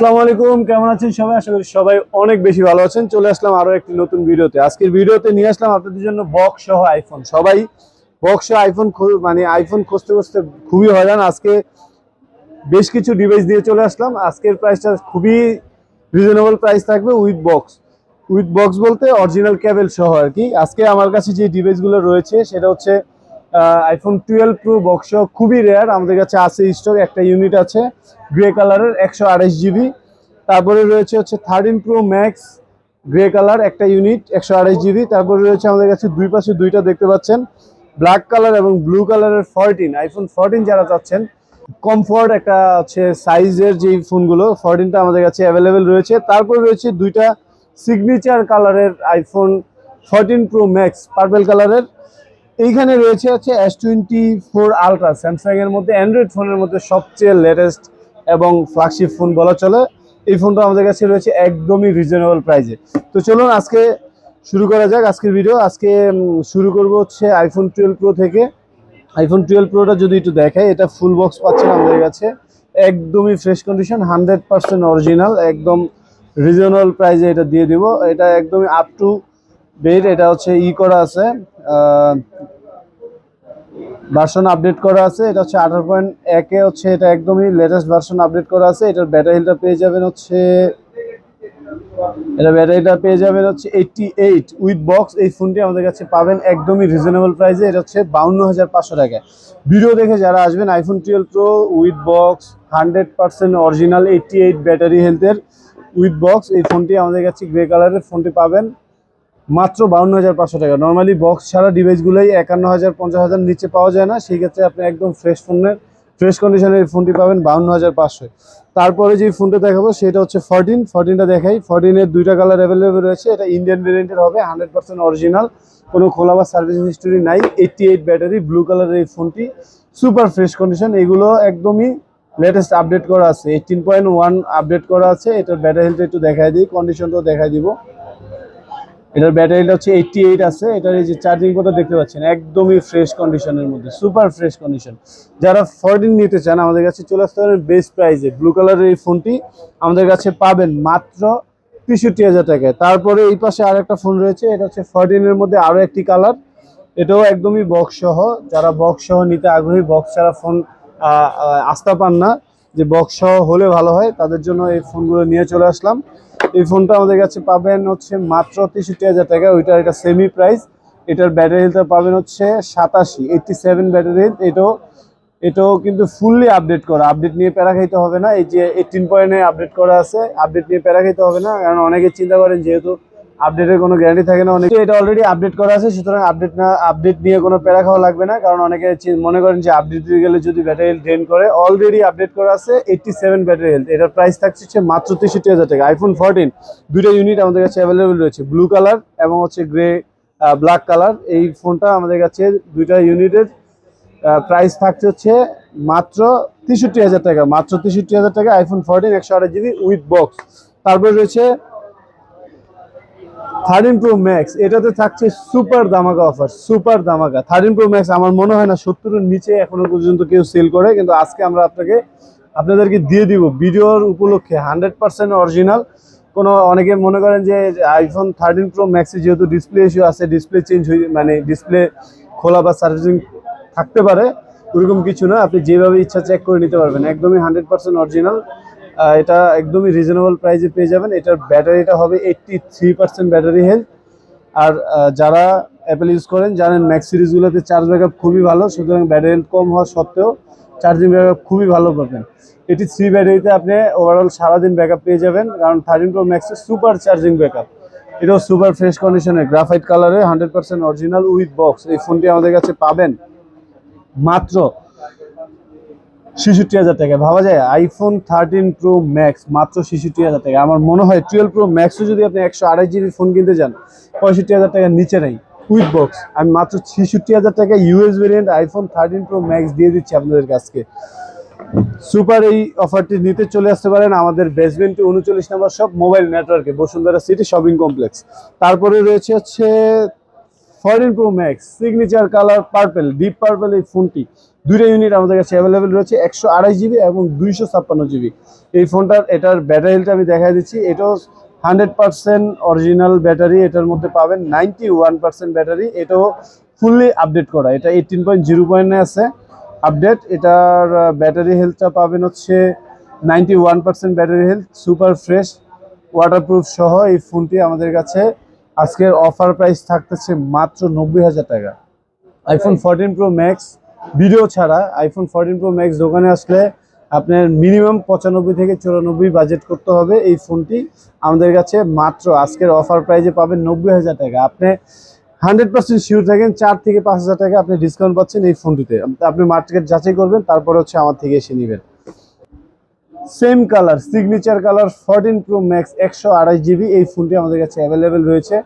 আসসালামু আলাইকুম, কেমন আছেন সবাই? আশা করি সবাই অনেক বেশি ভালো আছেন। চলে আসলাম আরও একটি নতুন ভিডিওতে। আজকের ভিডিওতে নিয়ে আসলাম আপনাদের জন্য বক্স সহ আইফোন সবাই বক্স সহ আইফোন মানে আইফোন খুঁজতে খুঁজতে খুবই হয়রান। আজকে বেশ কিছু ডিভাইস দিয়ে চলে আসলাম। আজকের প্রাইসটা খুবই রিজনেবল প্রাইস থাকবে উইথ বক্স উইথ বক্স বলতে অরিজিনাল কেবল সহ আর কি। আজকে আমার কাছে যে ডিভাইসগুলো রয়েছে, সেটা হচ্ছে আইফোন টুয়েলভ প্রো বক্স সহ। খুবই রেয়ার আমাদের কাছে আছে স্টক একটা ইউনিট আছে। গ্রে কালারের একশো আড়াইশ জিবি তারপরে রয়েছে হচ্ছে thirteen pro max grey colour একটা ইউনিট একশো আড়াইশ জিবি তারপরে রয়েছে আমাদের কাছে দুই পাশে দুইটা দেখতে পাচ্ছেন। ব্ল্যাক কালার এবং ব্লু কালারের ফরটিন আইফোন ফোরটিন যারা চাচ্ছেন কমফোর্ট একটা হচ্ছে সাইজের যেই ফোনগুলো ফরটিনটা আমাদের কাছে অ্যাভেলেবেল রয়েছে। তারপরে রয়েছে দুইটা সিগনেচার কালারের iPhone fourteen pro max purple কালারের। এইখানে রয়েছে হচ্ছে এস টোয়েন্টি ফোর আলট্রা স্যামসাংয়ের মধ্যে অ্যান্ড্রয়েড ফোনের মধ্যে সবচেয়ে লেটেস্ট এবং ফ্ল্যাগশিপ ফোন বলা চলে, এই ফোনটা আমাদের কাছে রয়েছে একদমই রিজনেবল প্রাইসে তো চলুন আজকে শুরু করা যাক আজকের ভিডিও আজকে শুরু করব হচ্ছে আইফোন টুয়েলভ প্রো থেকে। আইফোন টুয়েলভ প্রোটা যদি একটু দেখাই, এটা ফুল বক্স পাচ্ছেন আমাদের কাছে। একদমই fresh condition hundred percent original একদম রিজনেবল প্রাইসে এটা দিয়ে দিব। এটা একদমই আপ টু ডেট এটা হচ্ছে ই করা আছে ভার্সন আপডেট করা আছে, এটা হচ্ছে আঠারো পয়েন্ট একে হচ্ছে এটা একদমই লেটেস্ট ভার্সন আপডেট করা আছে, এটার ব্যাটারিটা পেয়ে যাবেন হচ্ছে এটা ব্যাটারিটা পেয়ে যাবেন হচ্ছে এইটটি এইট উইথ বক্স এই ফোনটি আমাদের কাছে পাবেন একদমই রিজনেবল প্রাইসে এটা হচ্ছে বাউন্ন হাজার পাঁচশো টাকায় ভিডিও দেখে যারা আসবেন iPhone twelve pro with box hundred percent original eighty eight battery হেলথের উইথ বক্স এই ফোনটি আমাদের কাছে গ্রে কালারের ফোনটি পাবেন। মাত্র বাউন্ন হাজার পাঁচশো টাকা। নর্মালি বক্স ছাড়া ডিভাইসগুলোই একান্ন হাজার, পঞ্চাশ হাজার নিচে পাওয়া যায় না। সেই ক্ষেত্রে আপনি একদম ফ্রেশ ফোনের ফ্রেশ কন্ডিশনের ফোনটি পাবেন বাউন্ন হাজার পাঁচশো। তারপরে যে ফোনটা দেখাবো, সেটা হচ্ছে ফোরটিন ফোরটিনটা দেখাই। ফোরটিনের দুইটা কালার অ্যাভেলেবেল রয়েছে। এটা ইন্ডিয়ান ভেরিয়েন্টের হবে হান্ড্রেড পার্সেন্ট অরিজিনাল কোনো খোলা বা সার্ভিস হিস্টোরি নাই। এইটটি এইট ব্যাটারি ব্লু কালারের এই ফোনটি সুপার ফ্রেশ কন্ডিশন এগুলো একদমই লেটেস্ট আপডেট করা আছে। এইটিন পয়েন্ট ওয়ান আপডেট করা আছে। এটার ব্যাটারি হেলথ একটু দেখাই দিই। কন্ডিশনটাও দেখাই দিব। এটার ব্যাটারিটা হচ্ছে এইটটি এইট আছে। এটার এই যে চার্জিং পোর্টটা দেখতে পাচ্ছেন, একদমই ফ্রেশ কন্ডিশনের মধ্যে সুপার ফ্রেশ কন্ডিশন যারা ফোরটিন নিতে চান, আমাদের কাছে চলে আসতে পারেন বেস্ট প্রাইসে ব্লু কালারের এই ফোনটি আমাদের কাছে পাবেন মাত্র তেষট্টি হাজার টাকায়। তারপরে এই পাশে আর একটা ফোন রয়েছে, এটা হচ্ছে ফোরটিনের মধ্যে আরও একটি কালার এটাও একদমই বক্স সহ, যারা বক্স সহ নিতে আগ্রহী বক্স ছাড়া ফোন আস্থা পান না, যে বক্স সহ হলে ভালো হয়, তাদের জন্য এই ফোনগুলো নিয়ে চলে আসলাম। এই ফোনটা আমাদের কাছে পাবেন হচ্ছে মাত্র তেষট্টি হাজার টাকা। ওইটার এটা সেমি প্রাইস এটার ব্যাটারি হেলথ পাবেন হচ্ছে সাতাশি এইটটি সেভেন ব্যাটারি হেলথ এটাও এটাও কিন্তু ফুললি আপডেট করা। আপডেট নিয়ে প্যারা খাইতে হবে না। এই যে এইটিন পয়েন্টে আপডেট করা আছে আপডেট নিয়ে প্যারা খাইতে হবে না। কারণ অনেকে চিন্তা করেন যেহেতু আপডেটের কোনো গ্যারান্টি থাকে না, অনেকে এটা অলরেডি আপডেট করা আছে, সুতরাং আপডেট না আপডেট নিয়ে কোনো প্যারা খাওয়া লাগবে না, কারণ অনেকে মনে করেন যে আপডেট দিতে গেলে যদি ব্যাটারি হেলথ ড্রেন করে অলরেডি আপডেট করা আছে এইটটি সেভেন ব্যাটারি হেলথ এটার প্রাইস থাকছে মাত্র তেষট্টি হাজার টাকা। আইফোন ফোরটিন দুটো ইউনিট আমাদের কাছে অ্যাভেলেবেল রয়েছে। ব্লু কালার এবং হচ্ছে গ্রে ব্ল্যাক কালার এই ফোনটা আমাদের কাছে দুইটা ইউনিটের প্রাইস থাকছে হচ্ছে মাত্র তেষট্টি হাজার টাকা। মাত্র তেষট্টি হাজার টাকা আইফোন ফোরটিন একশো আঠাশ জিবি উইথ বক্স তারপরে রয়েছে থার্টিন প্রো ম্যাক্স, এটাতে থাকছে super dhamaka offer super dhamaka thirteen pro max আমার মনে হয় না সত্তরের নিচে এখনও পর্যন্ত কেউ সেল করে, কিন্তু আজকে আমরা আপনাকে, আপনাদেরকে দিয়ে দিব। ভিডিওর উপলক্ষে হান্ড্রেড পার্সেন্ট অরিজিনাল কোনো অনেকে মনে করেন যে আইফোন থার্টিন প্রো ম্যাক্সে যেহেতু ডিসপ্লে ইস্যু আছে ডিসপ্লে চেঞ্জ হয়ে মানে ডিসপ্লে খোলা বা সার্ভিসিং থাকতে পারে, ওরকম কিছু না। আপনি যেভাবে ইচ্ছা চেক করে নিতে পারবেন। একদমই হান্ড্রেড পার্সেন্ট অরিজিনাল এটা একদমই রিজনেবল প্রাইসে পেয়ে যাবেন। এটার ব্যাটারিটা হবে eighty three percent battery health. আর যারা অ্যাপেল ইউজ করেন, জানেন ম্যাক্স সিরিজগুলোতে চার্জ ব্যাকআপ খুবই ভালো, সুতরাং ব্যাটারি হেলথ কম হওয়া সত্ত্বেও চার্জিং ব্যাকআপ খুবই ভালো পাবেন। এটি থ্রি ব্যাটারিতে আপনি ওভারঅল সারাদিন ব্যাকআপ পেয়ে যাবেন, কারণ থার্টিন প্রো ম্যাক্সের সুপার চার্জিং ব্যাকআপ এটাও সুপার ফ্রেশ কন্ডিশনের গ্রাফাইট কালারে hundred percent original with box এই ফোনটি আমাদের কাছে পাবেন। মাত্র ছেষট্টি হাজার টাকা। ভাবা যায় আইফোন থার্টিন প্রো ম্যাক্স মাত্র ছেষট্টি হাজার টাকা। আমার মনে হয় টুয়েলভ প্রো ম্যাক্সও যদি আপনি একশো আড়াই জিবি ফোন কিনতে যান পঁয়ষট্টি হাজার টাকার নিচে নেই। উইথ বক্স আমি মাত্র ছেষট্টি হাজার টাকা US variant iPhone thirteen pro max দিয়ে দিচ্ছি আপনাদের কাছকে সুপার এই অফারটি নিতে চলে আসতে পারেন আমাদের বেসমেন্টে উনচল্লিশ নম্বর সব মোবাইল নেটওয়ার্কে বসুন্ধরা সিটি শপিং কমপ্লেক্স তারপরে রয়েছে হচ্ছে fourteen pro max signature colour purple deep purple এই ফোনটি দুইটা ইউনিট আমাদের কাছে অ্যাভেলেবেল রয়েছে, একশো আড়াই জিবি এবং দুইশো ছাপ্পান্ন জিবি এই ফোনটার এটার ব্যাটারিটা আমি দেখা দিচ্ছি, এটাও হান্ড্রেড পার্সেন্ট অরিজিনাল ব্যাটারি এটার মধ্যে পাবেন নাইনটি ওয়ান পার্সেন্ট ব্যাটারি এটাও ফুললি আপডেট করা। এটা এইটিন পয়েন্ট জিরো পয়েন্টে আছে আপডেট এটার ব্যাটারি হেলথটা পাবেন হচ্ছে ninety one percent battery health super fresh waterproof সহ এই ফোনটি আমাদের কাছে আজকের অফার প্রাইস থাকতেছে মাত্র নব্বই হাজার টাকা। IPhone fourteen pro max video ছাড়া আইফোন ফোরটিন প্রো ম্যাক্স দোকানে আসলে আপনার মিনিমাম পঁচানব্বই থেকে চুরানব্বই বাজেট করতে হবে এই ফোনটি আমাদের কাছে মাত্র আজকের অফার প্রাইজে পাবেন নব্বই হাজার টাকা। আপনি হান্ড্রেড পার্সেন্ট শিওর থাকেন, চার থেকে পাঁচ হাজার টাকা আপনি ডিসকাউন্ট পাচ্ছেন এই ফোনটিতে আপনি মার্কেট যাচাই করবেন, তারপরে হচ্ছে আমার থেকে এসে নেবেন। Same colour signature colour fourteen pro max একশো আড়াই জিবি এই ফোনটি আমাদের কাছে অ্যাভেলেবেল রয়েছে।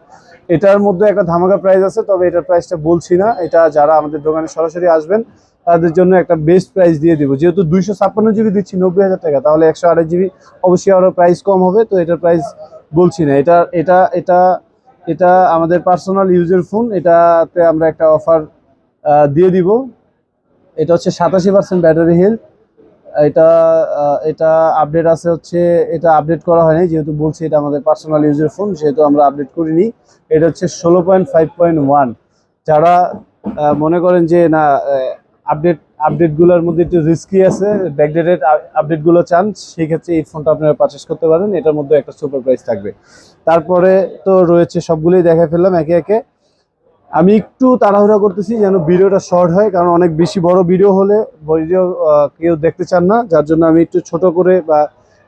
এটার মধ্যে একটা ধামাকা প্রাইস আছে, তবে এটার প্রাইসটা বলছি না। এটা যারা আমাদের দোকানে সরাসরি আসবেন, তাদের জন্য একটা বেস্ট প্রাইস দিয়ে দিব। যেহেতু দুইশো ছাপ্পান্ন জিবি দিচ্ছি, নব্বই হাজার টাকা, তাহলে একশো আড়াই জিবি অবশ্যই আরও প্রাইস কম হবে, তো এটার প্রাইস বলছি না। এটা এটা এটা এটা আমাদের পার্সোনাল ইউজের ফোন এটাতে আমরা একটা অফার দিয়ে দিব। এটা হচ্ছে সাতাশি পার্সেন্ট ব্যাটারি হেলথ এটা এটা আপডেট আছে হচ্ছে, এটা আপডেট করা হয়নি, যেহেতু বলছি এটা আমাদের পার্সোনাল ইউজের ফোন সেহেতু আমরা আপডেট করিনি। এটা হচ্ছে ষোলো পয়েন্ট ফাইভ পয়েন্ট ওয়ান যারা মনে করেন যে না আপডেট আপডেটগুলোর মধ্যে একটু রিস্কি আছে ব্যাকডেটেড আপডেটগুলো চান, সেই ক্ষেত্রে এই ফোনটা আপনারা পারচেস করতে পারেন, এটার মধ্যে একটা সুপার প্রাইস থাকবে। তারপরে তো রয়েছে সবগুলোই দেখা ফেললাম, একে একে। আমি একটু তাড়াহুড়া করতেছি যেন ভিডিওটা শর্ট হয়, কারণ অনেক বেশি বড় ভিডিও হলে ভিডিও কেউ দেখতে চান না, যার জন্য আমি একটু ছোট করে বা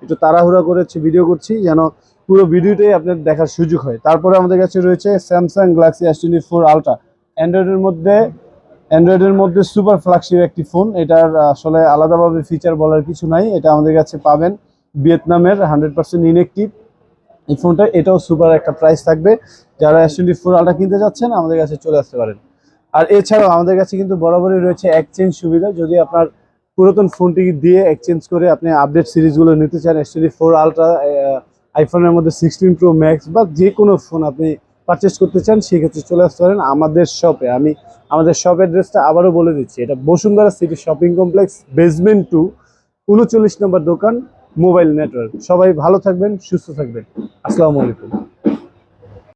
একটু তাড়াহুড়া করে ভিডিও করছি যেন পুরো ভিডিওটাই আপনার দেখার সুযোগ হয়। তারপরে আমাদের কাছে রয়েছে Samsung Galaxy S twenty four ultra অ্যান্ড্রয়েডের মধ্যে অ্যান্ড্রয়েডের মধ্যে সুপার ফ্ল্যাগশিপ একটি ফোন এটার আসলে আলাদাভাবে ফিচার বলার কিছু নাই, এটা আমাদের কাছে পাবেন। ভিয়েতনামের হান্ড্রেড পার্সেন্ট ইনএক্টিভ এই ফোনটা, এটাও সুপার একটা প্রাইস থাকবে। যারা এস টোয়েন্টি ফোর আলটা কিনতে যাচ্ছেন, আমাদের কাছে চলে আসতে পারেন। আর এছাড়াও আমাদের কাছে কিন্তু বরাবরই রয়েছে এক্সচেঞ্জ সুবিধা। যদি আপনার পুরাতন ফোনটি দিয়ে এক্সচেঞ্জ করে আপনি আপডেট সিরিজগুলো নিতে চান এস টোয়েন্টি ফোর আলট্রা আইফোনের মধ্যে সিক্সটিন প্রো ম্যাক্স বা যে কোনো ফোন আপনি পারচেস করতে চান, সেক্ষেত্রে চলে আসতে পারেন আমাদের শপে আমি আমাদের শপ অ্যাড্রেসটা আবারও বলে দিচ্ছি। এটা Bashundhara City shopping complex basement two উনচল্লিশ নম্বর দোকান মোবাইল নেটওয়ার্ক। সবাই ভালো থাকবেন সুস্থ থাকবেন। আসসালামু আলাইকুম।